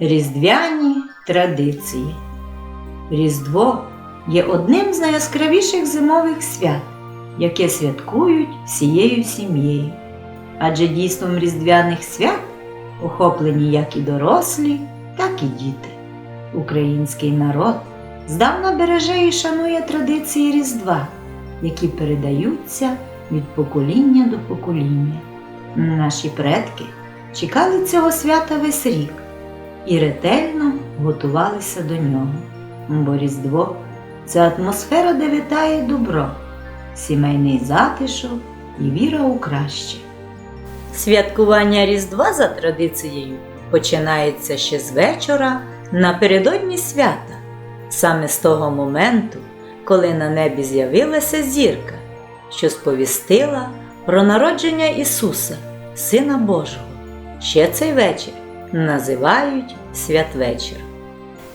Різдвяні традиції. Різдво є одним з найяскравіших зимових свят, яке святкують всією сім'єю. Адже дійством різдвяних свят охоплені як і дорослі, так і діти. Український народ здавна береже і шанує традиції Різдва, які передаються від покоління до покоління. Наші предки чекали цього свята весь рік і ретельно готувалися до нього. Бо Різдво це атмосфера, де вітає добро, сімейний затишок і віра у краще. Святкування Різдва за традицією починається ще з вечора напередодні свята, саме з того моменту, коли на небі з'явилася зірка, що сповістила про народження Ісуса, Сина Божого. Ще цей вечір називають святвечір.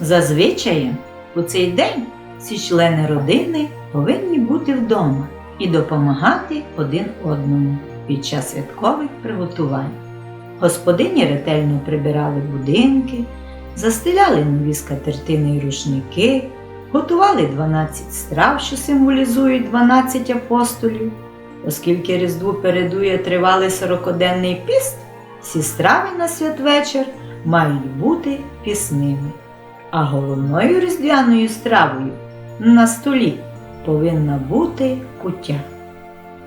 Зазвичай у цей день всі члени родини повинні бути вдома і допомагати один одному під час святкових приготувань. Господині ретельно прибирали будинки, застеляли нові скатертини і рушники, готували 12 страв, що символізують 12 апостолів. Оскільки Різдву передує тривалий сорокоденний піст, всі страви на святвечір мають бути пісними. А головною різдвяною стравою на столі повинна бути куття.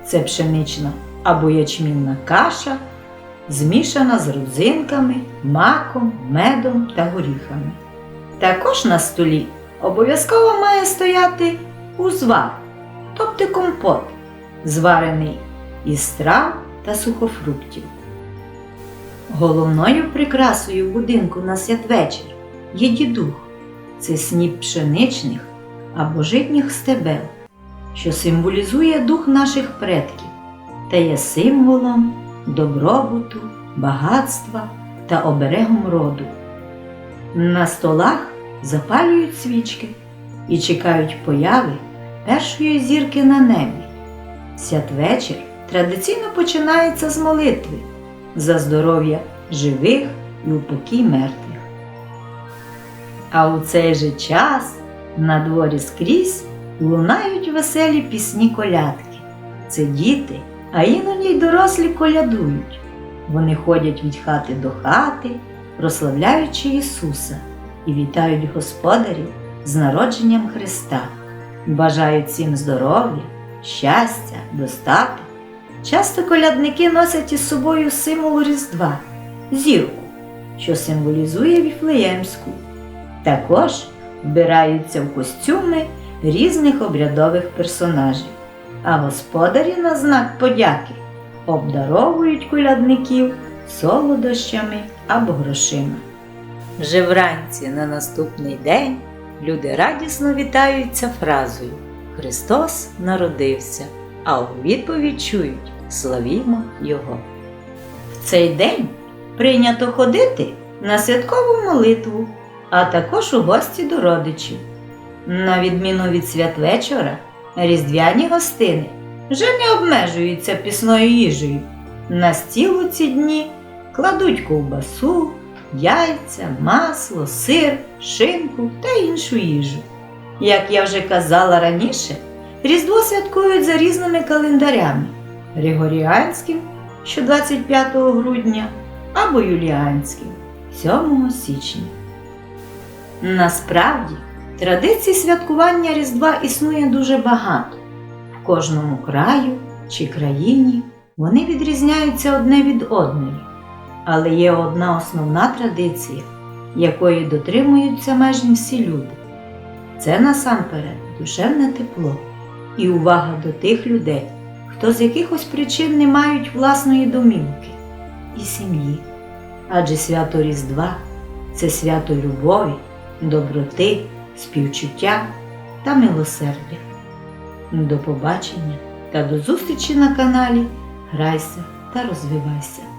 Це пшенична або ячмінна каша, змішана з родзинками, маком, медом та горіхами. Також на столі обов'язково має стояти узвар, тобто компот, зварений із трав та сухофруктів. Головною прикрасою будинку на святвечір є дідух. Це сніп пшеничних або житніх стебел, що символізує дух наших предків та є символом добробуту, багатства та оберегом роду. На столах запалюють свічки і чекають появи першої зірки на небі. Святвечір традиційно починається з молитви за здоров'я живих і упокій мертвих. А у цей же час на дворі скрізь лунають веселі пісні колядки. Це діти, а іноді й дорослі колядують. Вони ходять від хати до хати, прославляючи Ісуса і вітають господарів з народженням Христа, бажають всім здоров'я, щастя, достатку. Часто колядники носять із собою символ Різдва зірку, що символізує Віфлеємську. Також вбираються в костюми різних обрядових персонажів, а господарі на знак подяки обдаровують колядників солодощами або грошима. Вже вранці на наступний день люди радісно вітаються фразою Христос народився, а у відповідь чують Славімо Його. В цей день прийнято ходити на святкову молитву, а також у гості до родичів. На відміну від святвечора, різдвяні гостини вже не обмежуються пісною їжею. На стіл у ці дні кладуть ковбасу, яйця, масло, сир, шинку та іншу їжу. Як я вже казала раніше, Різдво святкують за різними календарями Григоріанським, що 25 грудня, або Юліанським 7 січня. Насправді, традицій святкування Різдва існує дуже багато. В кожному краю чи країні вони відрізняються одне від одної. Але є одна основна традиція, якої дотримуються майже всі люди. Це насамперед душевне тепло і увага до тих людей, хто з якихось причин не мають власної домівки і сім'ї. Адже свято Різдва це свято любові, доброти, співчуття та милосердя. До побачення та до зустрічі на каналі Грайся та розвивайся!